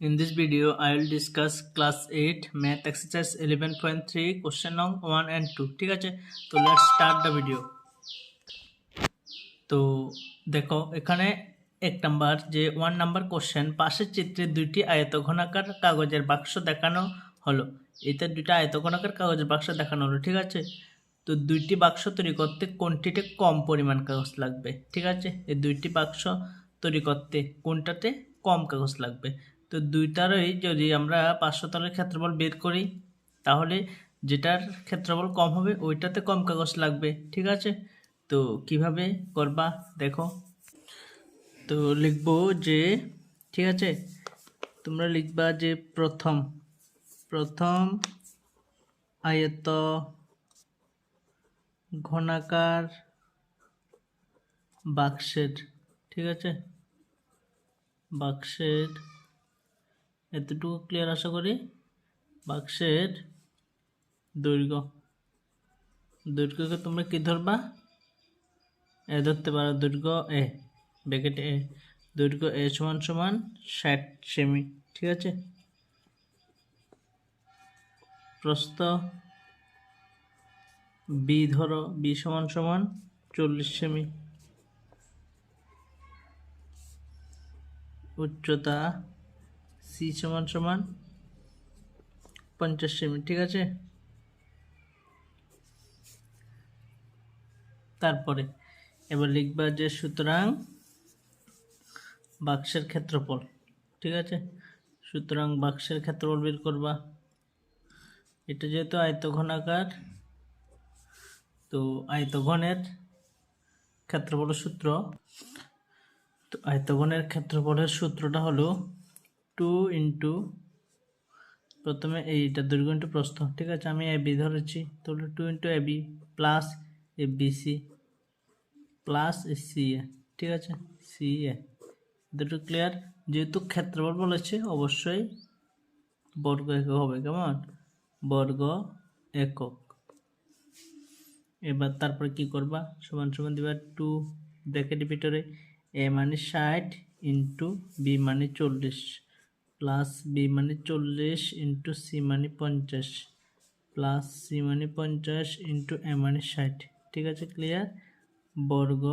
In this video, I will discuss class 8 math exercise 11.3 question number 1 and 2 ঠিক আছে? তো let's start the video. তো দেখো এখানে এক নাম্বার যে ওয়ান নাম্বার কোশ্চেন পাশের চিত্রে দুইটি আয়তঘনাকার কাগজের বাক্স দেখানো হলো। এতে দুইটা আয়তঘনাকার কাগজের বাক্স দেখানো হলো ঠিক আছে? তো দুইটি বাক্স তৈরি করতে কোনটিতে কম পরিমাণ কাগজ লাগবে? ঠিক আছে? এই দুইটি বাক্স তৈরি করতে কোনটাতে কম কাগজ লাগবে? তো দুইটারই যদি আমরা পাঁচশো তলের ক্ষেত্রফল বের করি, তাহলে যেটার ক্ষেত্রফল কম হবে ওইটাতে কম কাগজ লাগবে, ঠিক আছে? তো কীভাবে করবা দেখো। তো লিখব যে, ঠিক আছে? তোমরা লিখবা যে প্রথম প্রথম আয়ত ঘনাকার বাক্সের, ঠিক আছে? বাক্সের এতটুকু ক্লিয়ার আশা করি? বাক্সের দৈর্ঘ্য। দৈর্ঘ্যকে তোমরা কী ধরবা? এ ধরতে পারো দৈর্ঘ্য এ ব্যাকেটে এ। দৈর্ঘ্য এ সমান সমান ষাট সেমি ঠিক আছে? প্রস্থ বি ধরো, বি সমান সমান চল্লিশ সেমি উচ্চতা সি সমান সমান পঞ্চাশ সেমি, ঠিক আছে? তারপরে, এবার লিখবা যে সুতরাং বাক্সের ক্ষেত্রফল, ঠিক আছে? সুতরাং বাক্সের ক্ষেত্রফল বের করবা। এটা যেহেতু আয়তঘনাকার, তো আয়তঘনের ক্ষেত্রফলের সূত্র, তো আয়তঘনের ক্ষেত্রফলের সূত্রটা হলো টু ইন্টু প্রথমে এইটা দৈর্ঘ্য ইন্টু প্রস্থ, ঠিক আছে? আমি এ বি ধরেছি, তাহলে two into A B plus A B C plus C A, ঠিক আছে? C A. দুটো ক্লিয়ার? যেহেতু ক্ষেত্রফল বলেছে, অবশ্যই বর্গ একক হবে, কেমন? বর্গ একক। এবার তারপরে কি করবা? সমান সমান দিবা টু ব্র্যাকেটের ভিতরে এ মানে ষাট ইন্টু বি মানে চল্লিশ। প্লাস বি মানে চল্লিশ ইন্টু সি মানে পঞ্চাশ, প্লাস সি মানে পঞ্চাশ ইন্টু এ মানে ষাট। ঠিক আছে ক্লিয়ার বর্গ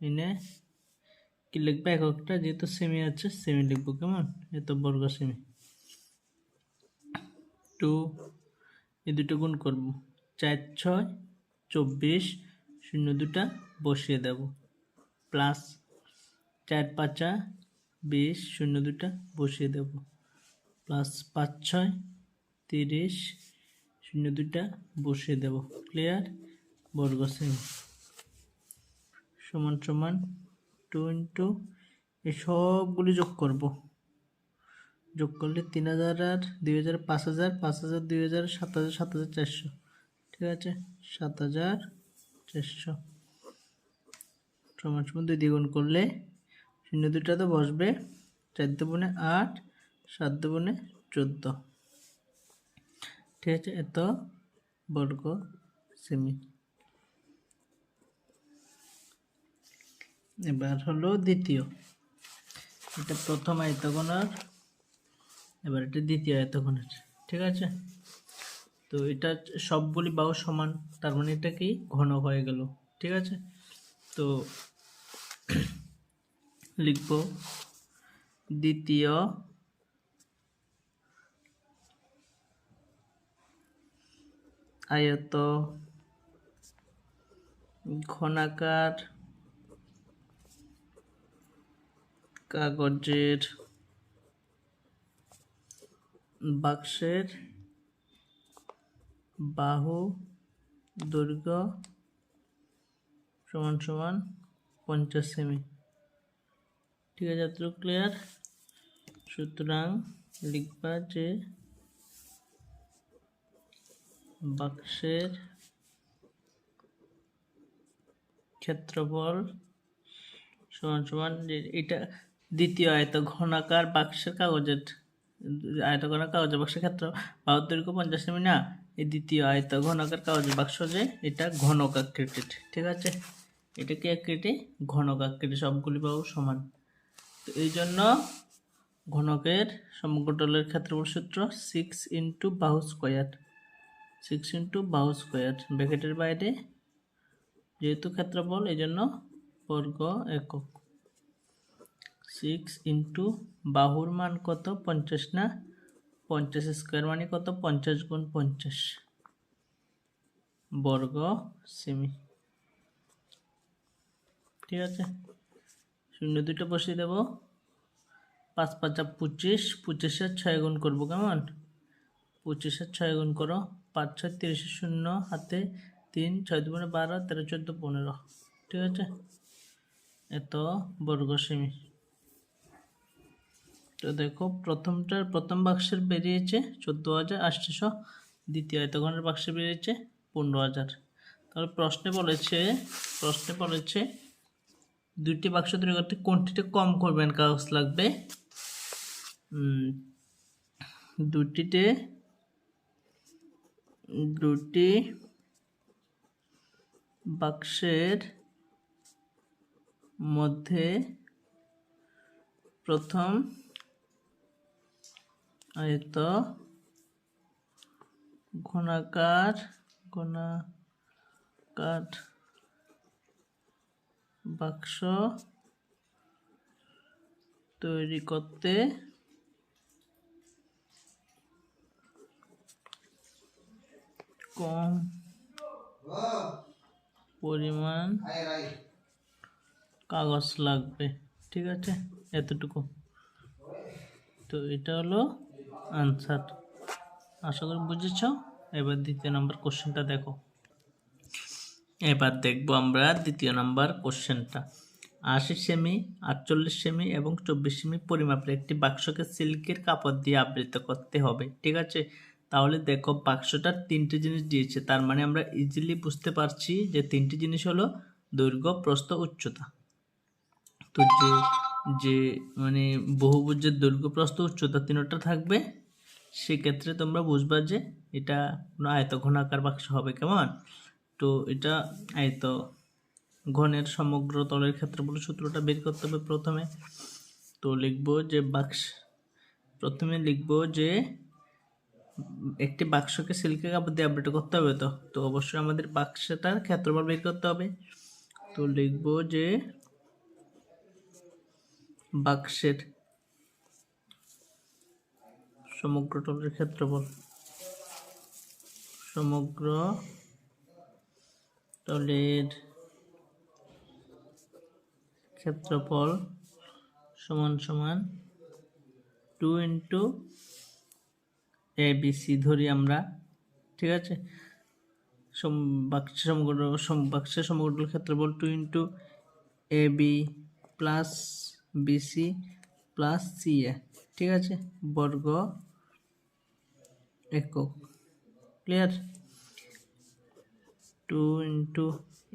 এনে কি লিখবে? এককটা, যেহেতু সেমি আছে সেমি লিখব কেমন? এত বর্গ সেমি টু এই দুটো গুণ করব। চার, ছয়, চব্বিশ, শূন্য দুটা বসিয়ে দেব। প্লাস চার, পাঁচা বিশ, শূন্য দুটা বসিয়ে দেব। প্লাস পাঁচ, ছয়, তিরিশ, শূন্য দুটা বসিয়ে দেব। ক্লিয়ার বর্গ সেমি সমান সমান টু ইন্টু এই সবগুলি যোগ করব। যোগ করলে তিন হাজার আর দুই হাজার পাঁচ হাজার পাঁচ হাজার দুই হাজার, সাত হাজার সাত হাজার চারশো। ঠিক আছে? সাত হাজার চারশো। সমান সমান দুই দ্বিগুণ করলে শূন্য দুটা তো বসবে। চার দুগুণে আট, সাত দুগুণে চোদ্দ। ঠিক আছে, এত বর্গ সেমি। এবার হলো দ্বিতীয়। এটা প্রথম আয়তগণার এবার এটা দ্বিতীয় আয়তগণের ঠিক আছে? তো এটা সবগুলি বাহু সমান, তার মানে এটা কি ঘন হয়ে গেল, ঠিক আছে? তো লিখব। দ্বিতীয় আয়ত ঘনাকার কাগজের বাক্সের বাহু দৈর্ঘ্য সমান সমান পঞ্চাশ সেমি। ঠিক আছে এত ক্লিয়ার সুতরাং লিখবা যে বাক্সের ক্ষেত্রফল সমান সমান যে এটা দ্বিতীয় আয়ত ঘনাকার বাক্সের কাগজের, আয়ত ঘনাকার কাগজের বাক্সের ক্ষেত্র বাহুর পঞ্চাশ সেমি না, এই দ্বিতীয় আয়ত ঘনাকার কাগজের বাক্স যে এটা ঘনক আকৃতির, ঠিক আছে? এটা কি আকৃতি? ঘনক আকৃতি, সবগুলি বাহু সমান। তো এই জন্য ঘনকের সমগ্র টোলের ক্ষেত্রফল সূত্র সিক্স ইন্টু বাহু স্কোয়ার সিক্স ইন্টু বাহু স্কোয়ার ব্র্যাকেটের বাইরে যেহেতু ক্ষেত্রফল এই জন্য বর্গ একক। সিক্স ইন্টু বাহুর মান কত? পঞ্চাশ না? পঞ্চাশ স্কোয়ার মানে কত? পঞ্চাশ গুণ পঞ্চাশ। বর্গ সেমি ঠিক আছে? শূন্য দুটো বসিয়ে দেবো। পাঁচ পাঁচা পঁচিশ, পঁচিশের ছয় গুণ করব কেমন? পঁচিশের ছয় গুণ করো, পাঁচ ছয় তিরিশের শূন্য, হাতে তিন, ছয় দুগুণে বারো, তেরো চোদ্দ পনেরো। ঠিক আছে? এত বর্গ সেমি তো দেখো, প্রথমটার প্রথম বাক্সের বেরিয়েছে চোদ্দ হাজার আটশোশো দ্বিতীয় আয়তঘনের বাক্সে বেরিয়েছে পনেরো হাজার। তাহলে প্রশ্নে বলেছে প্রশ্নে বলেছে দুইটি বাক্স তৈরি করতে কোনটিতে কম করবেন কাগজ লাগবে? দুটিতে দুটি বাক্সের মধ্যে প্রথম আয়ত ঘনাকার ঘনাকার বাক্স তৈরি করতে কম পরিমাণ কাগজ লাগবে, ঠিক আছে? এতটুকু। তো এটা হলো আনসার আশা করি বুঝেছ? এবার দ্বিতীয় নম্বর কোশ্চেনটা দেখো। এবার দেখব আমরা দ্বিতীয় নম্বর কোশ্চেনটা। আশি সেমি, আটচল্লিশ সেমি এবং চব্বিশ সেমি পরিমাপের একটি বাক্সকে সিল্কের কাপড় দিয়ে আবৃত করতে হবে, ঠিক আছে? তাহলে দেখো বাক্সটার তিনটে জিনিস দিয়েছে, তার মানে আমরা ইজিলি বুঝতে পারছি যে তিনটি জিনিস হলো দৈর্ঘ্য, প্রস্থ, উচ্চতা। তো যে যে মানে বহুভুজের দৈর্ঘ্য, প্রস্থ, উচ্চতা তিনটা থাকবে, সেক্ষেত্রে তোমরা বুঝবা যে এটা কোনো আয়ত আকার বাক্স হবে, কেমন? তো এটা আয়ত ঘনের সমগ্র তলের ক্ষেত্রফল সূত্রটা বের করতে হবে প্রথমে। তো লিখব যে বাক্স, প্রথমে লিখব যে একটি বাক্সকে সিল্কের কাপড় দিয়ে আবৃত করতে হবে তো? তো অবশ্যই আমাদের বাক্সটার ক্ষেত্রফল বের করতে হবে। তো লিখব যে বাক্সের সমগ্র তলের ক্ষেত্রফল, সমগ্র তলের ক্ষেত্রফল সমান সমান two into A B C ধরি আমরা, ঠিক আছে? বাক্সের সমগ্র সম- বাক্সের সমগ্র ক্ষেত্রফল two into A B plus BC plus C A ঠিক আছে? বর্গ একক ক্লিয়ার টু ইন্টু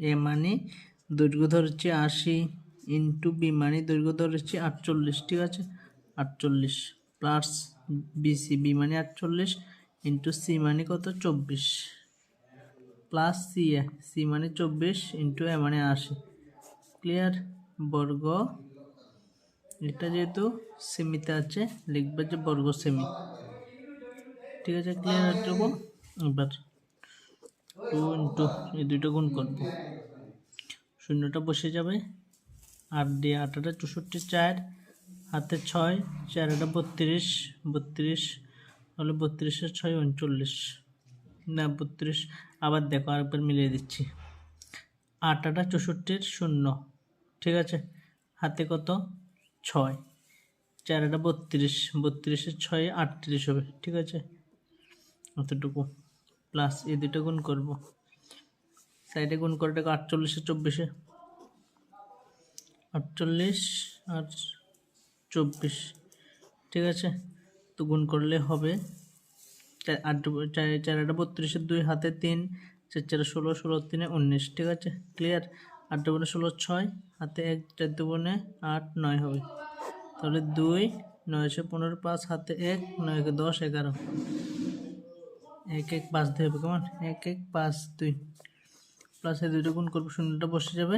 এ মানে দৈর্ঘ্য ধরেছি আশি ইন্টু বি মানে দৈর্ঘ্য ধরেছি আটচল্লিশ, ঠিক আছে? আটচল্লিশ প্লাস বিসি বি মানে আটচল্লিশ ইন্টু সি মানে কত? চব্বিশ প্লাস সি এ, সি মানে চব্বিশ ইন্টু এ মানে আশি। ক্লিয়ার? বর্গ, এটা যেহেতু সেমিতে আছে, লিখবে যে বর্গ সেমি ঠিক আছে? ক্লিয়ার এটুকু এবার টু ইন্টু এই দুটো গুণ করব। শূন্যটা বসে যাবে। আট দিয়ে আটাটা চৌষট্টি, চার। হাতে ছয়, চার আটা বত্রিশ বত্রিশ হলে বত্রিশের ছয়, উনচল্লিশ। না, বত্রিশ, আবার দেখো আরেকবার মিলিয়ে দিচ্ছি। আট আটা চৌষট্টির শূন্য, ঠিক আছে? হাতে কত? ছয়। চার আটা বত্রিশ বত্রিশের ছয়, আটত্রিশ হবে, ঠিক আছে? অতটুকু প্লাস এই দুটো গুণ করব। সাইডে গুণ করে টাকা আটচল্লিশে চব্বিশে। আটচল্লিশ আর চব্বিশ। ঠিক আছে? তো গুণ করলে হবে আট চার চার আটা বত্রিশের দুই, হাতে তিন, চার চার ষোলো ষোলো, তিনে উনিশ। ঠিক আছে? ক্লিয়ার আট দুগুণে ষোলো, ছয়, হাতে এক, চার দুগুণে আট, নয় হবে। তাহলে দুই নয়শো পনেরো, পাঁচ, হাতে এক, নয় একে দশ, এগারো। এক এক পাঁচ দিয়ে হবে, কেমন? এক এক পাঁচ দুই। প্লাস দুইটা গুণ করব, শূন্যটা বসে যাবে।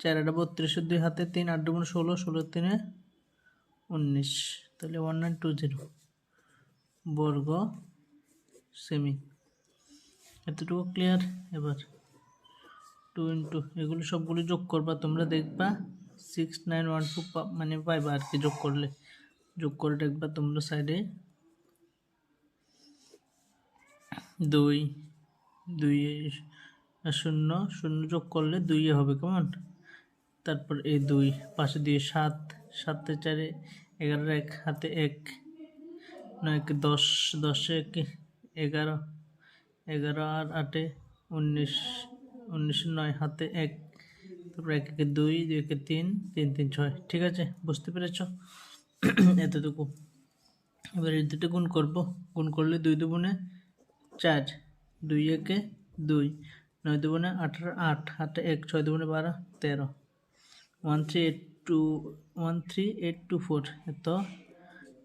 চার আটা বত্রিশের দুই হাতে তিন, আট দুগুণ ষোলো ষোলো তিনে উনিশ। তাহলে ওয়ান নাইন টু জিরো বর্গ সেমি এতটুকু ক্লিয়ার এবার টু ইন্টু এগুলো সবগুলো যোগ করবা, তোমরা দেখবা সিক্স নাইন ওয়ান টু মানে পাইবা আর কি যোগ করলে। যোগ করে দেখবা তোমরা সাইডে দুই দুই শূন্য শূন্য যোগ করলে দুই হবে কেমন? তারপর এই দুই, পাশে দিয়ে সাত, সাতে চারে এগারো, এক, হাতে এক নয় দশ, দশে এক, এগারো এগারো আর আটে উনিশ উনিশ নয়, হাতে এক, তারপর এক একে দুই দুই একে তিন তিন তিন, ছয়, ঠিক আছে? বুঝতে পেরেছ? এতটুকু। এবার এই দুটো গুণ করব। গুণ করলে দুই দুগুণে চার, দুই একে দুই, নয় দুগুণে আঠারো, আট হাতে এক, ছয় দুগুণে বারো, তেরো। One three eight two one three eight two four এত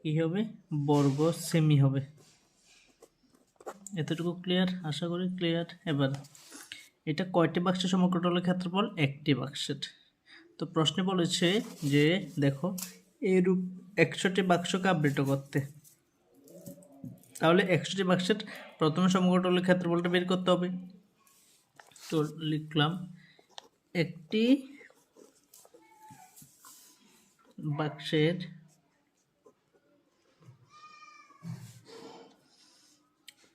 কী হবে? বর্গ সেমি হবে। এতটুকু ক্লিয়ার আশা করি ক্লিয়ার এবার। এটা কয়টি বাক্সের সমগ্রটলের ক্ষেত্রফল? একটি বাক্সের। তো প্রশ্নে বলেছে যে, দেখো, এরূপ একশোটি বাক্সকে আবৃত করতে। তাহলে একশোটি বাক্সের প্রথমে সমগ্রটলের ক্ষেত্রফলটা বের করতে হবে। তো লিখলাম, একটি বাক্সের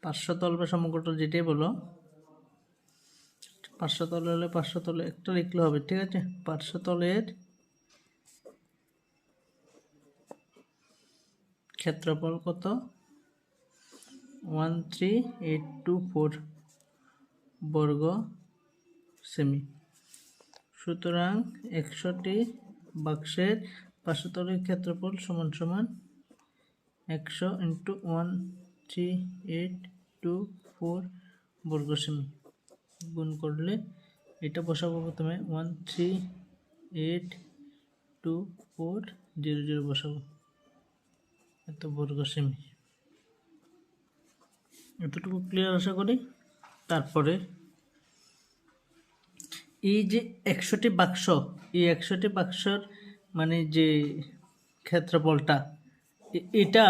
পাঁচশো তল বা সমগ্রটল যেটাই বলো, পাঁচশো তলে হলে পাঁচশো তলে একটা লিখলে হবে, ঠিক আছে? পাঁচশো তলের ক্ষেত্রফল কত? One three eight two four বর্গ সেমি সুতরাং একশোটি বাক্সের পাঁচশো তলের ক্ষেত্রফল সমান সমান একশো into one three eight two four বর্গ সেমি গুণ করলে এটা বসাবো প্রথমে one three eight two four zero zero বসাবো। এত বর্গ সেমি এতটুকু ক্লিয়ার আশা করি। তারপরে এই যে একশোটি বাক্স, এই একশোটি বাক্সর মানে যে ক্ষেত্রফলটা এটা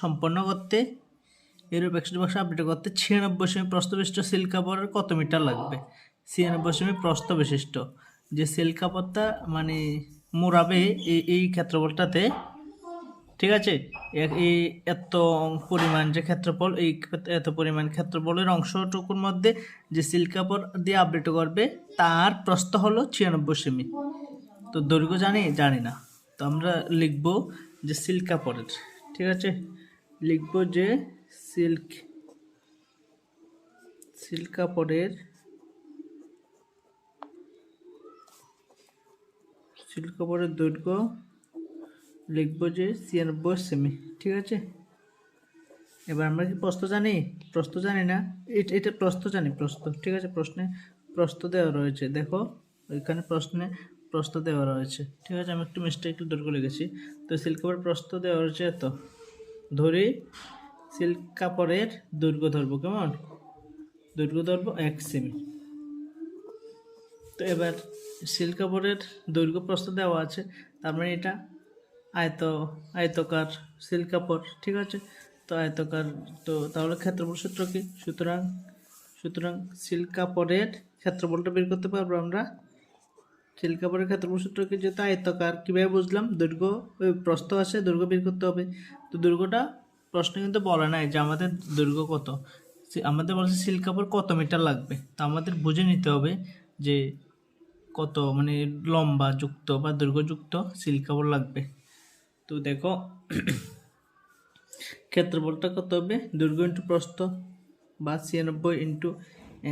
সম্পন্ন করতে, এরূপ একশোটি বাক্স আপডেট করতে ছিয়ানব্বই সেমি প্রস্থ বিশিষ্ট সিল্ক কাপড়ের কত মিটার লাগবে? ছিয়ানব্বই সেমি প্রস্থ বিশিষ্ট যে সিল্ক কাপড়টা মানে মোড়াবে এই ক্ষেত্রফলটাতে ঠিক আছে? এই এত পরিমাণ যে ক্ষেত্রফল, এই এত পরিমাণ ক্ষেত্রফলের অংশটুকুর মধ্যে যে সিল্ক কাপড় দিয়ে আবৃত করবে, তার প্রস্থ হলো ছিয়ানব্বই সেমি। তো দৈর্ঘ্য জানি? জানি না। তো আমরা লিখব যে সিল্ক কাপড়ের, ঠিক আছে? লিখব যে সিল্ক সিল্ক কাপড়ের সিল্ক কাপড়ের দৈর্ঘ্য লিখব যে ছিয়ানব্বই সেমি ঠিক আছে? এবার আমরা কি প্রশ্ন জানি প্রশ্ন জানি না, এটা এটা প্রশ্ন জানি প্রশ্ন ঠিক আছে? প্রশ্নে প্রশ্ন দেওয়া রয়েছে, দেখো এখানে প্রশ্নে প্রশ্ন দেওয়া রয়েছে, ঠিক আছে? আমি একটু মিস্টেক দৈর্ঘ্য লিখেছি তো সিল্ক কাপড়ের প্রশ্ন দেওয়া রয়েছে এত, ধরি সিল্ক কাপড়ের দৈর্ঘ্য ধরবো, কেমন? দৈর্ঘ্য ধরবো এক সেমি। তো এবার সিল্ক কাপড়ের দৈর্ঘ্য প্রস্থ দেওয়া আছে, তার মানে এটা আয়ত, আয়তকার সিল্ক কাপড়, ঠিক আছে? তো আয়তকার, তো তাহলে ক্ষেত্রফল সূত্র কি? সুতরাং সুতরাং সিল্ক কাপড়ের ক্ষেত্রফলটা বের করতে পারব আমরা। সিল্ক কাপড়ের ক্ষেত্রফল সূত্র কি? যেহেতু আয়তকার, কীভাবে বুঝলাম? দৈর্ঘ্য, ওই প্রস্থ আছে দৈর্ঘ্য বের করতে হবে। তো দৈর্ঘ্যটা প্রশ্ন কিন্তু বলে নাই যে আমাদের দৈর্ঘ্য কত। আমাদের বলছে সিল্ক কাপড় কত মিটার লাগবে? তো আমাদের বুঝে নিতে হবে যে কত মানে লম্বা যুক্ত বা দৈর্ঘ্যযুক্ত সিল্ক কাপড় লাগবে। তো দেখো, ক্ষেত্রফলটা কত হবে? দৈর্ঘ্য ইন্টু প্রস্থ বা ছিয়ানব্বই ইন্টু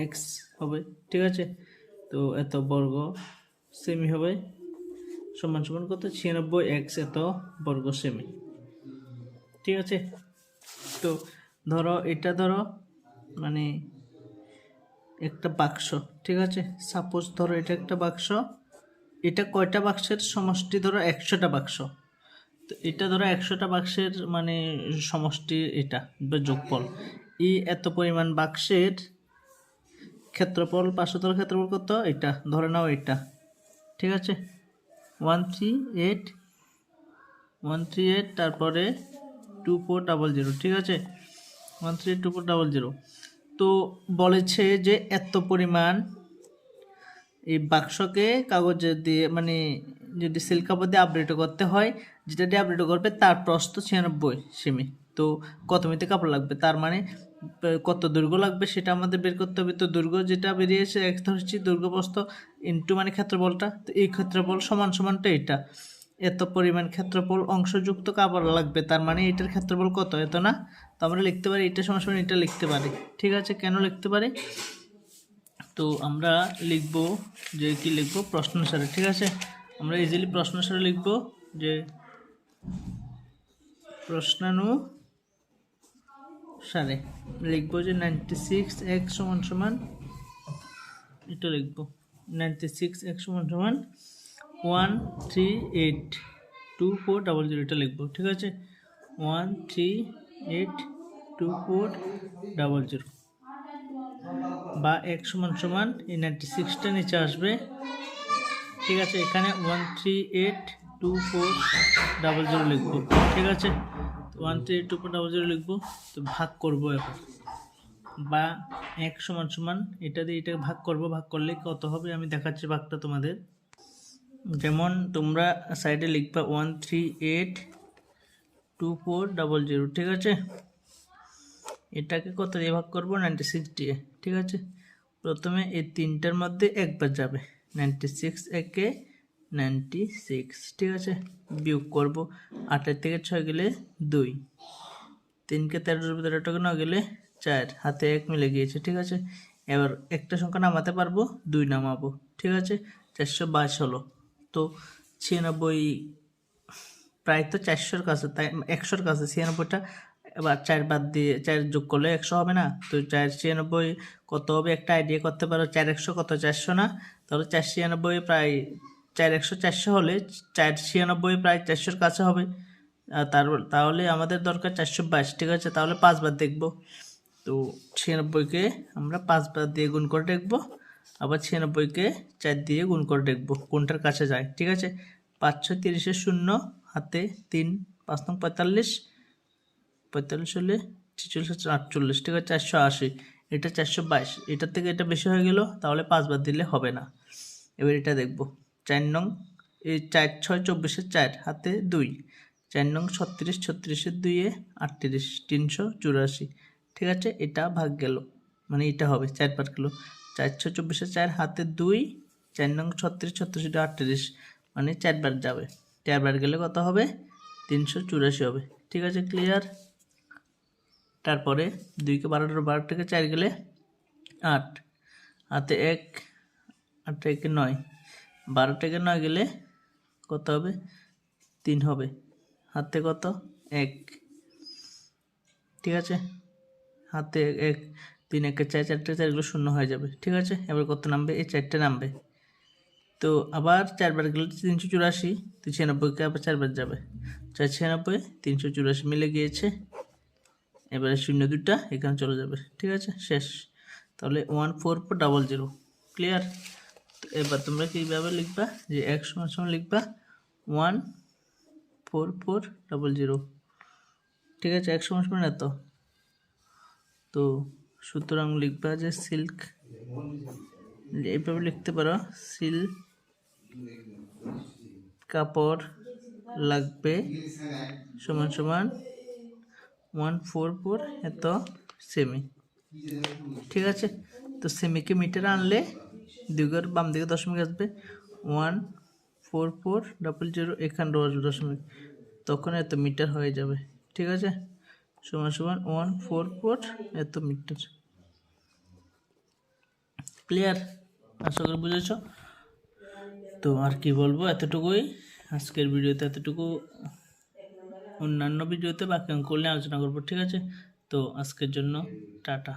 এক্স হবে, ঠিক আছে? তো এত বর্গ সেমি হবে, সমান সমান কত? ছিয়ানব্বই এক্স এত বর্গ সেমি ঠিক আছে? তো ধরো, এটা ধরো মানে একটা বাক্স, ঠিক আছে? সাপোজ ধরো এটা একটা বাক্স, এটা কয়টা বাক্সের সমষ্টি? ধরো একশোটা বাক্স। এটা ধরো একশোটা বাক্সের মানে সমষ্টি এটা বা যোগফল। এই এত পরিমাণ বাক্সের ক্ষেত্রফল পাঁচশোতর ক্ষেত্রফল কত? এটা। ধরে নাও এটা। ঠিক আছে? One three eight one three eight তারপরে টু ফোর ডাবল জিরো ঠিক আছে? One three eight two four double zero তো বলেছে যে এত পরিমাণ এই বাক্সকে কাগজে দিয়ে মানে যদি সিল্ক কাপড় দিয়ে আপডেট করতে হয়, যেটা দিয়ে আপডেট করবে তার প্রস্থ ছিয়ানব্বই সেমি। তো কত মিতে কাপড় লাগবে? তার মানে কত দৈর্ঘ্য লাগবে সেটা আমাদের বের করতে হবে। তো দৈর্ঘ্য যেটা বেরিয়েছে এক ধরছি দৈর্ঘ্য প্রস্থ ইন্টু মানে ক্ষেত্রফলটা। তো এই ক্ষেত্রফল সমান সমানটা এটা। এত পরিমাণ ক্ষেত্রফল অংশযুক্ত কাপড় লাগবে, তার মানে এটার ক্ষেত্রফল কত? এত না? তো আমরা লিখতে পারি, এটা সমান সমান এটা লিখতে পারি। ঠিক আছে, কেন লিখতে পারি? তো আমরা লিখব যে কি লিখব? প্রশ্ন অনুসারে, ঠিক আছে? আমরা ইজিলি প্রশ্ন অনুসারে লিখব যে প্রশ্নানুসারে লিখব যে নাইনটি সিক্স এক সমান সমান, এটা লিখব। নাইনটি সিক্স এক সমান সমান one three eight two four double zero এটা লিখব, ঠিক আছে? One three eight two four double zero বা এক সমান সমান এই নাইনটি সিক্সটা নিচে আসবে ঠিক আছে, এখানে one three eight two four double zero লিখব, ঠিক আছে? One three eight two four double zero লিখব, তো ভাগ করব এখন। বা এক সমান সমান এটা দিয়ে এটা ভাগ করব, ভাগ করলে কত হবে? আমি দেখাচ্ছি ভাগটা তোমাদের। যেমন তোমরা সাইডে লিখবা one three eight two four double zero ঠিক আছে? এটাকে কত দিয়ে ভাগ করব? নাইনটি সিক্স দিয়ে, ঠিক আছে? প্রথমে এই তিনটার মধ্যে একবার যাবে। নাইনটি সিক্স একে নাইনটি সিক্স ঠিক আছে? বিয়োগ করব আটের থেকে ছয় গেলে দুই। তিনকে তেরো রুপে তেরো টাকা না গেলে চার। হাতে এক মিলে গিয়েছে, ঠিক আছে? এবার একটা সংখ্যা নামাতে পারব, দুই নামাবো, ঠিক আছে? চারশো বাইশ হলো। তো ছিয়ানব্বই, প্রায় তো চারশোর কাছে, তাই একশোর কাছে ছিয়ানব্বইটা। এবার চার বাদ দিয়ে চার যোগ করলে একশো হবে না? তো চার ছিয়ানব্বই কত হবে? একটা আইডিয়া করতে পারো, চার একশো কত? চারশো না? তাহলে চার ছিয়ানব্বই প্রায় চার একশো চারশো হলে চার ছিয়ানব্বই প্রায় চারশোর কাছে হবে। তার তাহলে আমাদের দরকার চারশো বাইশ, ঠিক আছে? তাহলে পাঁচবার দেখব। তো ছিয়ানব্বইকে আমরা পাঁচবার দিয়ে গুণ করে দেখব। আবার ছিয়ানব্বইকে চার দিয়ে গুণ করে দেখব কোনটার কাছে যায়, ঠিক আছে? পাঁচশো ছয় তিরিশের শূন্য, হাতে তিন, পাঁচ নং পঁয়তাল্লিশ। পঁয়তাল্লিশ হলে ছেচল্লিশ আটচল্লিশ, ঠিক আছে? চারশো আশি। এটা চারশো বাইশ। এটার থেকে এটা বেশি হয়ে গেল, তাহলে পাঁচবার দিলে হবে না। এবার এটা দেখব। চার নং, এই চার, ছয়, চব্বিশের চার হাতে দুই, চার নং, ছত্রিশ, ছত্রিশের দুইয়ে আটত্রিশ, তিনশো চুরাশি। ঠিক আছে? এটা ভাগ গেল। মানে এটা হবে চারবার কিলো। চার, ছয়, চব্বিশের চার হাতে দুই, চার নং, ছত্রিশ ছত্রিশ আটত্রিশ। মানে চারবার যাবে। চারবার গেলে কত হবে? তিনশো চুরাশি হবে। ঠিক আছে? ক্লিয়ার তারপরে দুইকে বারোটার বারো থেকে চার গেলে আট। হাতে এক আট থেকে নয়। বারো থেকে নয় গেলে কত হবে? তিন হবে। হাতে কত? এক। ঠিক আছে? হাতে এক। তিন একে চার, চারটে চারগুলো শূন্য হয়ে যাবে। ঠিক আছে? এবার কত নামবে? এই চারটে নামবে। তো আবার চারবার গেলে তিনশো চুরাশি তো ছিয়ানব্বইকে আবার চারবার যাবে। চার, ছিয়ানব্বই, তিনশো চুরাশি মিলে গিয়েছে। এবারে শূন্য দুটা এখানে চলে যাবে। ঠিক আছে? শেষ। তাহলে one four four double zero clear এবার তোমরা কীভাবে লিখবা? যে এক সমান সমান লিখবা? One, four four, double zero. ঠিক আছে, এক সমান সমান এত। তো সুতরাং লিখবা যে সিল্ক। এইভাবে লিখতে পারো সিল কাপড় লাগবে সমান সমান ওয়ান, ফোর ফোর, এত, সেমি। ঠিক আছে? তো সেমিকে মিটার আনলে দুইগের বাম দিকে দশমিক আসবে। One, four four, double zero, এখানে আসবে দশমিক। তখন এত মিটার হয়ে যাবে। ঠিক আছে? সমান সমান ওয়ান, ফোর ফোর, এত মিটার। ক্লিয়ার? আশা করি বুঝেছ? তো আর কি বলব, এতটুকুই। আজকের ভিডিওতে এতটুকু। অন্যান্য ভিডিওতে বাকি অঙ্ক আলোচনা করব, ঠিক আছে? তো আজকের জন্য টাটা।